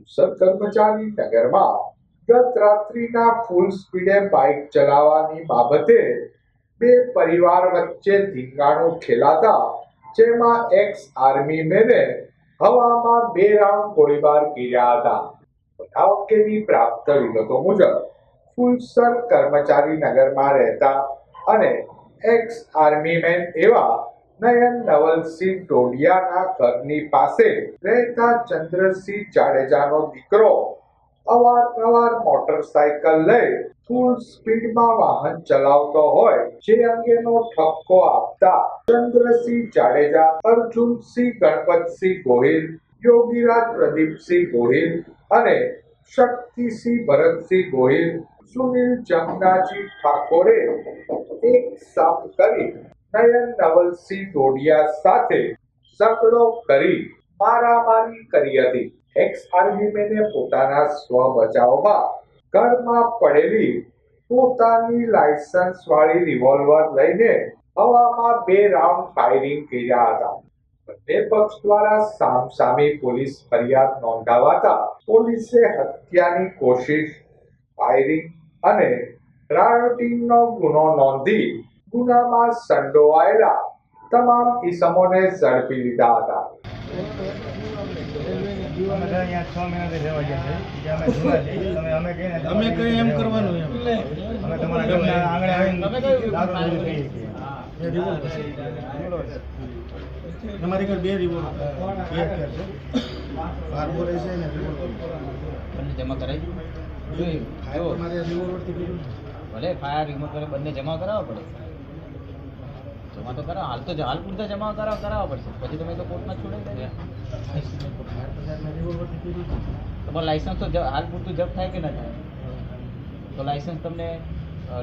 ફુલસર કર્મચારી નગરમાં ગત રાત્રિના ફૂલ સ્પીડે બાઇક ચલાવવાની બાબતે બે પરિવાર વચ્ચે ધીંગાણો ખેલાતા, જેમાં એક્સ આર્મી મેને હવામાં બે રાઉન્ડ ગોળીબાર કર્યા હતા. બનાવ પ્રાપ્ત વિગતો મુજબ ફૂલસર કર્મચારી નગરમાં રહેતા અને એક્સ આર્મી મેન એવા નયન નવલસિંહ ટોડિયાના ઘરની પાસે રહેતા ચંદ્રસિંહ જાડેજાનો દીકરો અવારનવાર મોટરસાયકલ લઈ ફૂલ સ્પીડમાં વાહન ચલાવતો હોય જે અંગેનો ઠપકો આપતા ચંદ્રસિંહ જાડેજા, અર્જુનસિંહ ગણપતસિંહ ગોહિલ, યોગીરાજ પ્રદીપસિંહ ગોહિલ અને શક્તિસિંહ ભરતસિંહ ગોહિલ, સુનિલ જમનાજી ઠાકોરે એક સાફ કરી નયન નવલસિંહ ટોડિયા સાથે ઝઘડો કરી મારામારી કરી હતી. એક્સ આર્મીમેને પોતાના સ્વ બચાવમાં ઘરમાં પડેલી પોતાની લાયસન્સ વાળી રિવોલ્વર લઈને હવામાં બે રાઉન્ડ ફાયરિંગ કર્યા હતા. બંને પક્ષ દ્વારા સામસામી પોલીસ ફરિયાદ નોંધાવાતા પોલીસે હત્યાની કોશિશ ફાયરિંગ અને રાયોટિંગનો ગુનો નોંધી ગુનામાં સંડોવાયેલા તમામ ઇસમોને ઝડપી લીધા હતા. અમે કઈ એમ કરવાનું અમે તમારા ઘરના આંગણે આવીને દારૂ પીએ છીએ. એ રિવોલ્વર છે. ઘર બે ને બંને જમા કરાવી જોયું. ફાયર રિમોટ બંને જમા કરાવવા પડે. જમા તો કરાવો. હાલ તો હાલ પૂરતા જમા કરાવ કરાવવા પડશે. પછી તમે તો કોર્ટમાં છોડાઈ. તમારું લાયસન્સ તો હાલ પૂરતું જપ્ત થાય કે ના થાય? તો લાયસન્સ તમને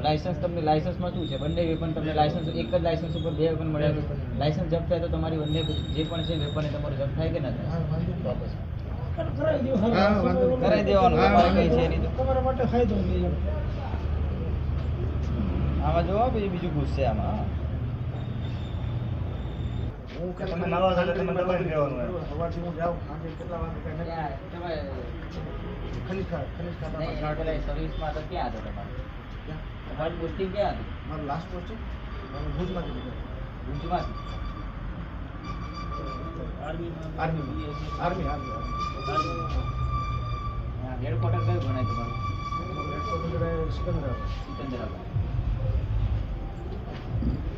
લાયસન્સ તમને લાયસન્સમાં શું છે? બંને વેપન તમને લાયસન્સ એક જ લાયસન્સ ઉપર બે વેપન મળે. લાયસન્સ જપ્ત થાય તો તમારી બંને જે પણ છે વેપન એ તમારું જપ્ત થાય કે ના થાય. કરાવી દેવાનું, તમારે કઈ છે નહીં તમારા માટે ફાયદો આમાં જોવા પછી બીજું ગુસ્સે આમાં. હું તમે એટલે તમે રહેવાનું સવારથી હું જાઉં સાંજે કેટલા વાગે નક્કી. ખનીજ ખા- ખનીજ ગાડી. સર્વિસમાં તો ક્યાં હતો તમારે? તમારી પોસ્ટિંગ ક્યાં હતી? મારું લાસ્ટ પોસ્ટ છે. મારું ભુજમાંથી. ભુજમાંથી? Army army. આર્મી હેડક્વાર્ટર કયું ભણાય તમારું? સિકંદરાબાદ. સિકંદરાબાદ હું હું એના હોટલે ગયો હોટેલથી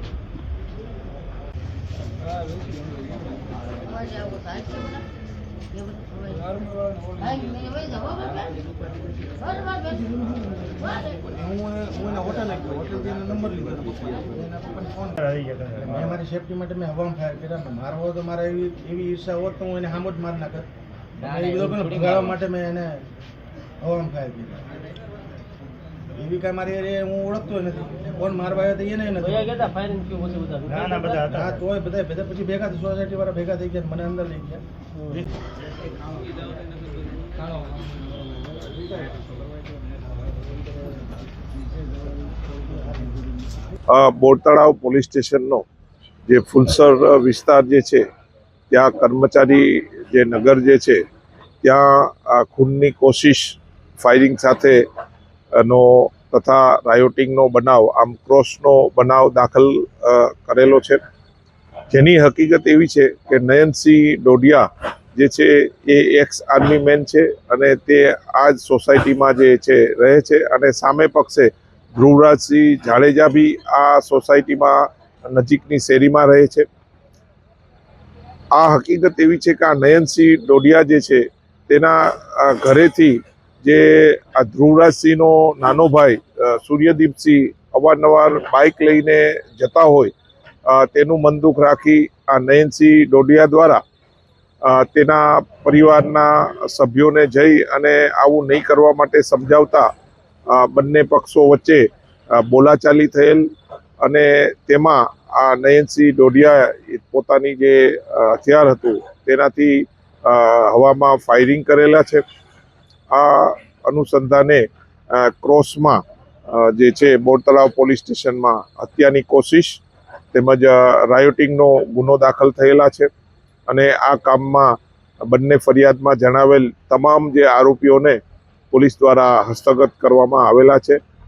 એનો નંબર લીધો એના પપ્પાને ફોન આવી ગયા તમે. મેં મારી સેફટી માટે મેં હવામાં ફાયર કર્યા મારવો મારો તો મારે એવી એવી ઈર્ષા હોત તો હું એને હામ જ માર નાખત એ બધો ભગાડવા માટે મેં એને હવામાં ફાયર કર્યા એવી કાંઈ મારી હું ઓળખતો નથી. કોણ મારવા આવ્યો તો એને નથી. ના ના બધા હતા. હા તોય બધા બધા પછી ભેગા સોસાયટી વાળા ભેગા થઈ ગયા મને અંદર લઈ ગયા. બોરતળાવ પોલીસ સ્ટેશનનો જે ફુલસર વિસ્તાર જે છે ત્યાં કર્મચારી જે નગર જે છે ત્યાં આ ખૂનની કોશિશ ફાયરિંગ સાથે નો તથા રાયોટિંગનો બનાવ, આમ ક્રોસનો બનાવ દાખલ કરેલો છે. જેની હકીકત એવી છે કે નયનસિંહ ડોડિયા જે છે એ એક્સ આર્મી મેન છે અને તે આ જ સોસાયટીમાં જે છે રહે છે અને સામે પક્ષે ધ્રુવરાજસિંહ જાડેજા બી આ સોસાયટીમાં નજીકની શેરીમાં રહે છે. આ હકીકત એવી છે કે આ નયનસિંહ ડોડિયા જે છે તેના ઘરેથી જે આ ધ્રુવરાજસિંહનો નાનો ભાઈ સૂર્યદીપસિંહ અવારનવાર બાઇક લઈને જતા હોય તેનું મન રાખી આ નયનસિંહ ડોડિયા દ્વારા તેના પરિવારના સભ્યોને જઈ અને આવું નહીં કરવા માટે સમજાવતા બંને પક્ષો વચ્ચે બોલાચાલી થયેલ અને તેમાં આ નયનસિંહ ડોડિયા પોતાની જે હથિયાર હતું તેનાથી હવામાં ફાયરિંગ કરેલા છે. આ અનુસંધાને ક્રોસમાં જે છે બોરતળાવ પોલીસ સ્ટેશનમાં હત્યાની કોશિશ તેમજ રાયોટિંગનો ગુનો દાખલ થયેલા છે. અને આ કામમાં બંને ફરિયાદમાં જણાવેલ તમામ જે આરોપીઓને પોલીસ દ્વારા હસ્તગત કરવામાં આવેલા છે.